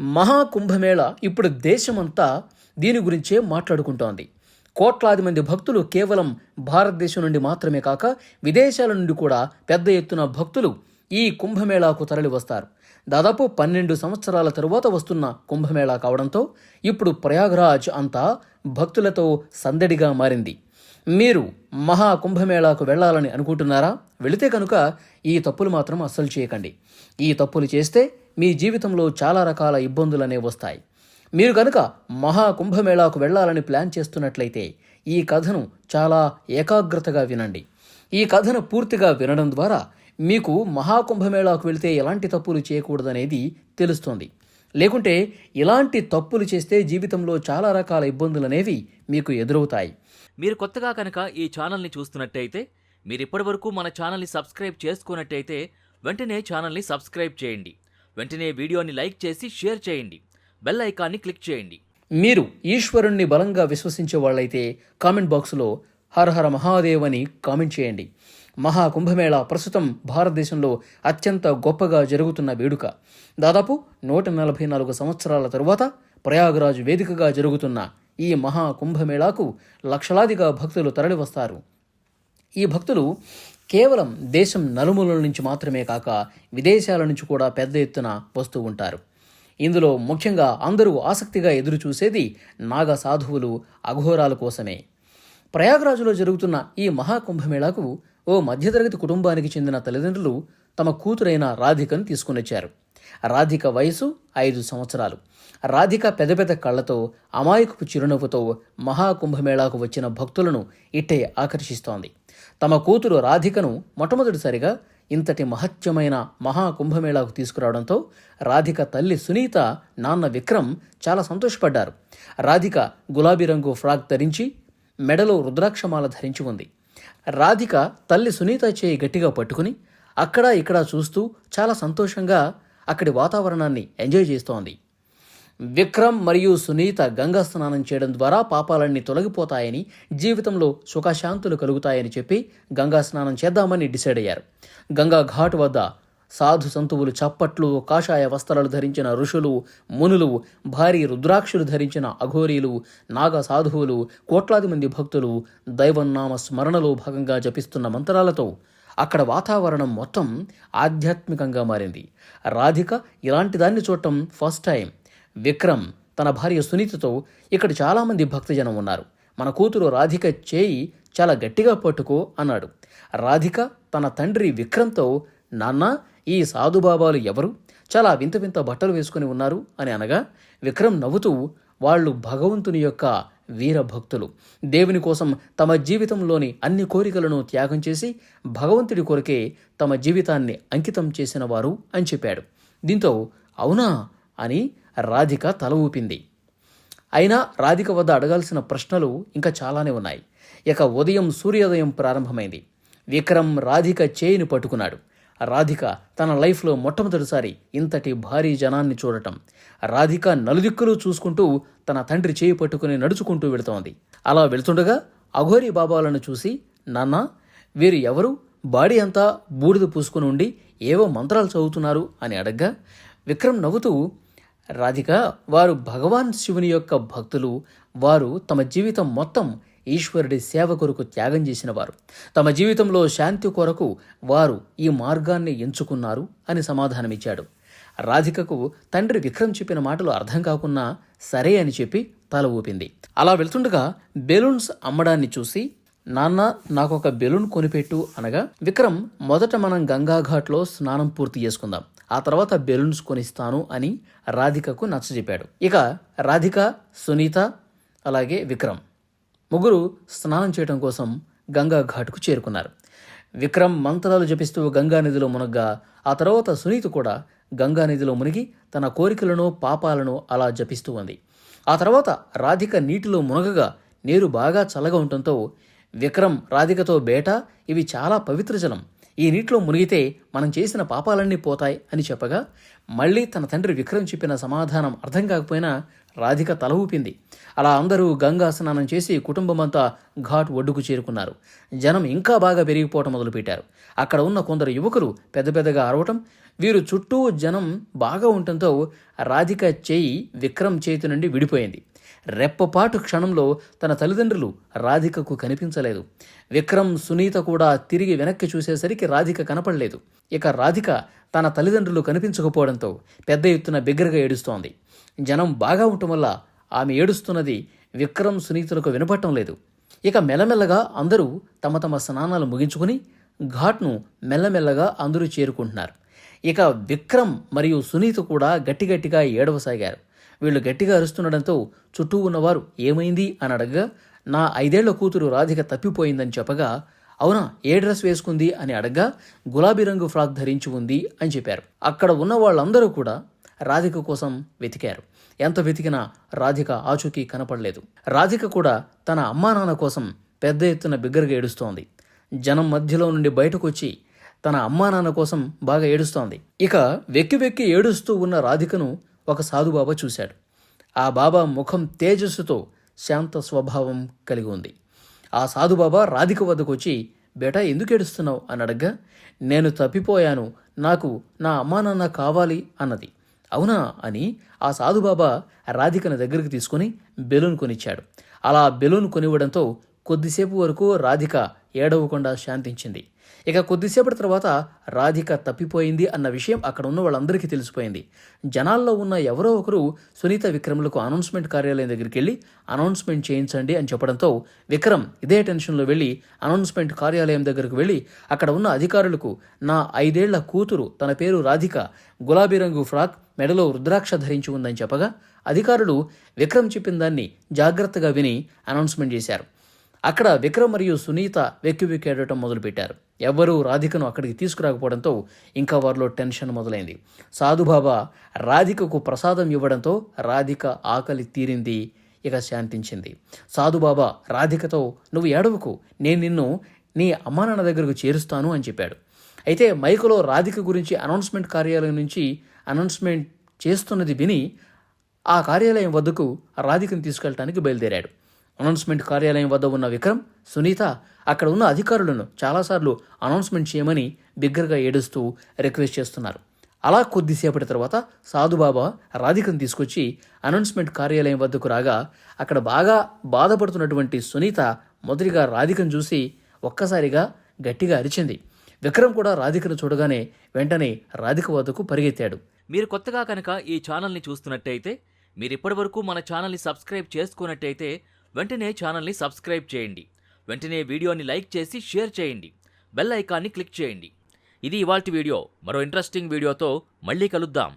మహాకుంభమేళ ఇప్పుడు దేశమంతా దీని గురించే మాట్లాడుకుంటోంది. కోట్లాది మంది భక్తులు కేవలం భారతదేశం నుండి మాత్రమే కాక విదేశాల నుండి కూడా పెద్ద ఎత్తున భక్తులు ఈ కుంభమేళాకు తరలి వస్తారు. దాదాపు పన్నెండు సంవత్సరాల తరువాత వస్తున్న కుంభమేళా కావడంతో ఇప్పుడు ప్రయాగ్రాజ్ అంతా భక్తులతో సందడిగా మారింది. మీరు మహా కుంభమేళాకు వెళ్ళాలని అనుకుంటున్నారా? వెళితే కనుక ఈ తప్పులు మాత్రం అస్సలు చేయకండి. ఈ తప్పులు చేస్తే మీ జీవితంలో చాలా రకాల ఇబ్బందులనే వస్తాయి. మీరు కనుక మహా కుంభమేళాకు వెళ్ళాలని ప్లాన్ చేస్తున్నట్లయితే ఈ కథను చాలా ఏకాగ్రతగా వినండి. ఈ కథను పూర్తిగా వినడం ద్వారా మీకు మహాకుంభమేళాకు వెళితే ఎలాంటి తప్పులు చేయకూడదనేది తెలుస్తుంది. లేకుంటే ఇలాంటి తప్పులు చేస్తే జీవితంలో చాలా రకాల ఇబ్బందులు అనేవి మీకు ఎదురవుతాయి. మీరు కొత్తగా కనుక ఈ ఛానల్ని చూస్తున్నట్టయితే మీరు ఇప్పటివరకు మన ఛానల్ని సబ్స్క్రైబ్ చేసుకున్నట్టయితే వెంటనే ఛానల్ని సబ్స్క్రైబ్ చేయండి. వెంటనే వీడియోని లైక్ చేసి షేర్ చేయండి. బెల్ ఐకాన్ని క్లిక్ చేయండి. మీరు ఈశ్వరుణ్ణి బలంగా విశ్వసించే వాళ్ళైతే కామెంట్ బాక్స్లో హర హర మహాదేవ్ అని కామెంట్ చేయండి. మహా కుంభమేళా ప్రస్తుతం భారతదేశంలో అత్యంత గొప్పగా జరుగుతున్న వేడుక. దాదాపు నూట నలభై నాలుగు సంవత్సరాల తరువాత ప్రయాగరాజ్ వేదికగా జరుగుతున్న ఈ మహా కుంభమేళాకు లక్షలాదిగా భక్తులు తరలివస్తారు. ఈ భక్తులు కేవలం దేశం నలుమూలల నుంచి మాత్రమే కాక విదేశాల నుంచి కూడా పెద్ద ఎత్తున వస్తూ ఉంటారు. ఇందులో ముఖ్యంగా అందరూ ఆసక్తిగా ఎదురు చూసేది నాగ సాధువులు అఘోరాల కోసమే. ప్రయాగరాజులో జరుగుతున్న ఈ మహాకుంభమేళాకు ఓ మధ్యతరగతి కుటుంబానికి చెందిన తల్లిదండ్రులు తమ కూతురైన రాధికను తీసుకునొచ్చారు రాధిక వయసు ఐదు సంవత్సరాలు. రాధిక పెద్ద పెద్ద కళ్ళతో అమాయకపు చిరునవ్వుతో మహాకుంభమేళాకు వచ్చిన భక్తులను ఇట్టే ఆకర్షిస్తోంది. తమ కూతురు రాధికను మొట్టమొదటిసారిగా ఇంతటి మహత్యమైన మహాకుంభమేళాకు తీసుకురావడంతో రాధిక తల్లి సునీత నాన్న విక్రమ్ చాలా సంతోషపడ్డారు. రాధిక గులాబీ రంగు ఫ్రాక్ ధరించి మెడలో రుద్రాక్షమాల ధరించి ఉంది. రాధిక తల్లి సునీత చేయి గట్టిగా పట్టుకుని అక్కడా ఇక్కడ చూస్తూ చాలా సంతోషంగా అక్కడి వాతావరణాన్ని ఎంజాయ్ చేస్తోంది. విక్రమ్ మరియు సునీత గంగా స్నానం చేయడం ద్వారా పాపాలన్నీ తొలగిపోతాయని జీవితంలో సుఖశాంతులు కలుగుతాయని చెప్పి గంగా స్నానం చేద్దామని డిసైడ్ అయ్యారు. గంగా ఘాట్ వద్ద సాధు సంతువులు చప్పట్లు కాషాయ వస్త్రాలు ధరించిన ఋషులు మునులు భారీ రుద్రాక్షులు ధరించిన అఘోరీలు నాగ సాధువులు కోట్లాది మంది భక్తులు దైవన్నామ స్మరణలో భాగంగా జపిస్తున్న మంత్రాలతో అక్కడ వాతావరణం మొత్తం ఆధ్యాత్మికంగా మారింది. రాధిక ఇలాంటి దాన్ని చూడటం ఫస్ట్ టైం విక్రమ్ తన భార్య సునీతతో ఇక్కడ చాలామంది భక్తజనం ఉన్నారు. మన కూతురు రాధిక చేయి చాలా గట్టిగా పట్టుకో అన్నాడు. రాధిక తన తండ్రి విక్రమ్తో నాన్న ఈ సాధుబాబాలు ఎవరు? చాలా వింత వింత బట్టలు వేసుకుని ఉన్నారు అని అనగా విక్రమ్ నవ్వుతూ వాళ్ళు భగవంతుని యొక్క వీర భక్తులు దేవుని కోసం తమ జీవితంలోని అన్ని కోరికలను త్యాగం చేసి భగవంతుడి కొరకే తమ జీవితాన్ని అంకితం చేసిన వారు అని చెప్పాడు. దీంతో అవునా? అని రాధిక తల ఊపింది. అయినా రాధిక వద్ద అడగాల్సిన ప్రశ్నలు ఇంకా చాలానే ఉన్నాయి. ఇక ఉదయం సూర్యోదయం ప్రారంభమైంది. విక్రమ్ రాధిక చేయిని పట్టుకున్నాడు. రాధిక తన లైఫ్లో మొట్టమొదటిసారి ఇంతటి భారీ జనాన్ని చూడటం. రాధిక నలుదిక్కులు చూసుకుంటూ తన తండ్రి చేయి పట్టుకుని నడుచుకుంటూ వెళుతోంది. అలా వెళ్తుండగా అఘోరి బాబాలను చూసి నాన్న వీరు ఎవరు? బాడీ అంతా బూడిద పూసుకుని ఉండి ఏవో మంత్రాలు చదువుతున్నారు అని అడగ్గా విక్రమ్ నవ్వుతూ రాధిక వారు భగవాన్ శివుని యొక్క భక్తులు. వారు తమ జీవితం మొత్తం ఈశ్వరుడి సేవ కొరకు త్యాగం చేసిన వారు తమ జీవితంలో శాంతి కొరకు వారు ఈ మార్గాన్ని ఎంచుకున్నారు అని సమాధానమిచ్చాడు. రాధికకు తండ్రి విక్రమ్ చెప్పిన మాటలు అర్థం కాకున్నా సరే అని చెప్పి తల ఊపింది. అలా వెళ్తుండగా బెలూన్స్ అమ్మడాన్ని చూసి నాన్న నాకు ఒక బెలూన్ కొనిపెట్టు అనగా విక్రమ్ మొదట మనం గంగాఘాట్లో స్నానం పూర్తి చేసుకుందాం. ఆ తర్వాత బెలూన్స్ కొనిస్తాను అని రాధికకు నచ్చజెప్పాడు ఇక రాధిక సునీత అలాగే విక్రమ్ ముగ్గురు స్నానం చేయడం కోసం గంగా ఘాట్కు చేరుకున్నారు. విక్రమ్ మంత్రాలు జపిస్తూ గంగా నదిలో మునగ్గా ఆ తర్వాత సునీత కూడా గంగా నదిలో మునిగి తన కోరికలను పాపాలను అలా జపిస్తూ ఉంది. ఆ తర్వాత రాధిక నీటిలో మునగగా నీరు బాగా చల్లగా ఉండటంతో విక్రమ్ రాధికతో బేట ఇవి చాలా పవిత్ర జలం. ఈ నీటిలో మునిగితే మనం చేసిన పాపాలన్నీ పోతాయి అని చెప్పగా మళ్ళీ తన తండ్రి విక్రమ్ చెప్పిన సమాధానం అర్థం కాకపోయినా రాధిక తల ఊపింది. అలా అందరూ గంగా స్నానం చేసి కుటుంబమంతా ఘాట్ ఒడ్డుకు చేరుకున్నారు. జనం ఇంకా బాగా పెరిగిపోవటం మొదలుపెట్టారు. అక్కడ ఉన్న కొందరు యువకులు పెద్ద పెద్దగా అరవటం వీరు చుట్టూ జనం బాగా ఉండటంతో రాధిక చేయి విక్రమ్ చేతి నుండి విడిపోయింది. రెప్పపాటు క్షణంలో తన తల్లిదండ్రులు రాధికకు కనిపించలేదు. విక్రమ్ సునీత కూడా తిరిగి వెనక్కి చూసేసరికి రాధిక కనపడలేదు. ఇక రాధిక తన తల్లిదండ్రులు కనిపించకపోవడంతో పెద్ద ఎత్తున బిగ్గరగా ఏడుస్తోంది. జనం బాగా ఉండటం వల్ల ఆమె ఏడుస్తున్నది విక్రమ్ సునీతలకు వినపడటం లేదు. ఇక మెల్లమెల్లగా అందరూ తమ తమ స్నానాలు ముగించుకుని ఘాట్ను మెల్లమెల్లగా అందరూ చేరుకుంటున్నారు. ఇక విక్రమ్ మరియు సునీత కూడా గట్టి గట్టిగా ఏడవసాగారు. వీళ్ళు గట్టిగా అరుస్తుండడంతో చుట్టూ ఉన్నవారు ఏమైంది అని అడగగా నా ఐదేళ్ళ కూతురు రాధిక తప్పిపోయిందని చెప్పగా అవునా ఏ డ్రెస్ వేసుకుంది అని అడగ్గా గులాబీ రంగు ఫ్రాక్ ధరించి ఉంది అని చెప్పారు. అక్కడ ఉన్న వాళ్ళందరూ కూడా రాధిక కోసం వెతికారు. ఎంత వెతికినా రాధిక ఆచూకీ కనపడలేదు. రాధిక కూడా తన అమ్మా నాన్న కోసం పెద్ద ఎత్తున బిగ్గరగా ఏడుస్తోంది. జనం మధ్యలో నుండి బయటకు వచ్చి తన అమ్మా నాన్న కోసం బాగా ఏడుస్తోంది. ఇక వెక్కి వెక్కి ఏడుస్తూ ఉన్న రాధికను ఒక సాధుబాబా చూశాడు. ఆ బాబా ముఖం తేజస్సుతో శాంత స్వభావం కలిగి ఉంది. ఆ సాధుబాబా రాధిక వద్దకు వచ్చి బేటా ఎందుకు ఏడుస్తున్నావు? అని అడగ్గా నేను తప్పిపోయాను. నాకు నా అమ్మా నాన్న కావాలి అన్నది. అవునా అని ఆ సాధుబాబా రాధికను దగ్గరికి తీసుకుని బెలూన్ కొనిచ్చాడు. అలా బెలూన్ కొనివ్వడంతో కొద్దిసేపు వరకు రాధిక ఏడవకుండా శాంతించింది. ఇక కొద్దిసేపటి తర్వాత రాధిక తప్పిపోయింది అన్న విషయం అక్కడ ఉన్న వాళ్ళందరికీ తెలిసిపోయింది. జనాల్లో ఉన్న ఎవరో ఒకరు సునీత విక్రమ్లకు అనౌన్స్మెంట్ కార్యాలయం దగ్గరికి వెళ్ళి అనౌన్స్మెంట్ చేయించండి అని చెప్పడంతో విక్రమ్ ఇదే టెన్షన్లో వెళ్ళి అనౌన్స్మెంట్ కార్యాలయం దగ్గరకు వెళ్ళి అక్కడ ఉన్న అధికారులకు నా ఐదేళ్ళ కూతురు తన పేరు రాధిక గులాబీ రంగు ఫ్రాక్ మెడలో రుద్రాక్ష ధరించి ఉందని చెప్పగా అధికారులు విక్రమ్ చెప్పిన దాన్ని జాగ్రత్తగా విని అనౌన్స్మెంట్ చేశారు. అక్కడ విక్రమ్ మరియు సునీత వెక్కి వెక్కి ఏడటం మొదలుపెట్టారు. ఎవ్వరూ రాధికను అక్కడికి తీసుకురాకపోవడంతో ఇంకా వారిలో టెన్షన్ మొదలైంది. సాధుబాబా రాధికకు ప్రసాదం ఇవ్వడంతో రాధిక ఆకలి తీరింది ఇక శాంతించింది. సాధుబాబా రాధికతో నువ్వు ఏడవకు నేను నిన్ను నీ అమ్మానాన్న దగ్గరకు చేరుస్తాను అని చెప్పాడు. అయితే మైకులో రాధిక గురించి అనౌన్స్మెంట్ కార్యాలయం నుంచి అనౌన్స్మెంట్ చేస్తున్నది విని ఆ కార్యాలయం వద్దకు రాధికను తీసుకెళ్ళటానికి బయలుదేరాడు. అనౌన్స్మెంట్ కార్యాలయం వద్ద ఉన్న విక్రమ్ సునీత అక్కడ ఉన్న అధికారులను చాలాసార్లు అనౌన్స్మెంట్ చేయమని బిగ్గరగా ఏడుస్తూ రిక్వెస్ట్ చేస్తున్నారు. అలా కొద్దిసేపటి తర్వాత సాధుబాబా రాధికను తీసుకొచ్చి అనౌన్స్మెంట్ కార్యాలయం వద్దకు రాగా అక్కడ బాగా బాధపడుతున్నటువంటి సునీత మొదటిగా రాధికను చూసి ఒక్కసారిగా గట్టిగా అరిచింది. విక్రమ్ కూడా రాధికను చూడగానే వెంటనే రాధిక వద్దకు పరిగెత్తాడు. మీరు కొత్తగా కనుక ఈ ఛానల్ని చూస్తున్నట్టయితే మీరు ఇప్పటివరకు మన ఛానల్ని సబ్స్క్రైబ్ చేసుకున్నట్టయితే వెంటనే ఛానల్ని సబ్స్క్రైబ్ చేయండి. వెంటనే వీడియోని లైక్ చేసి షేర్ చేయండి. బెల్ ఐకాన్ని క్లిక్ చేయండి. ఇది ఇవాల్టి వీడియో. మరో ఇంట్రెస్టింగ్ వీడియోతో మళ్ళీ కలుద్దాం.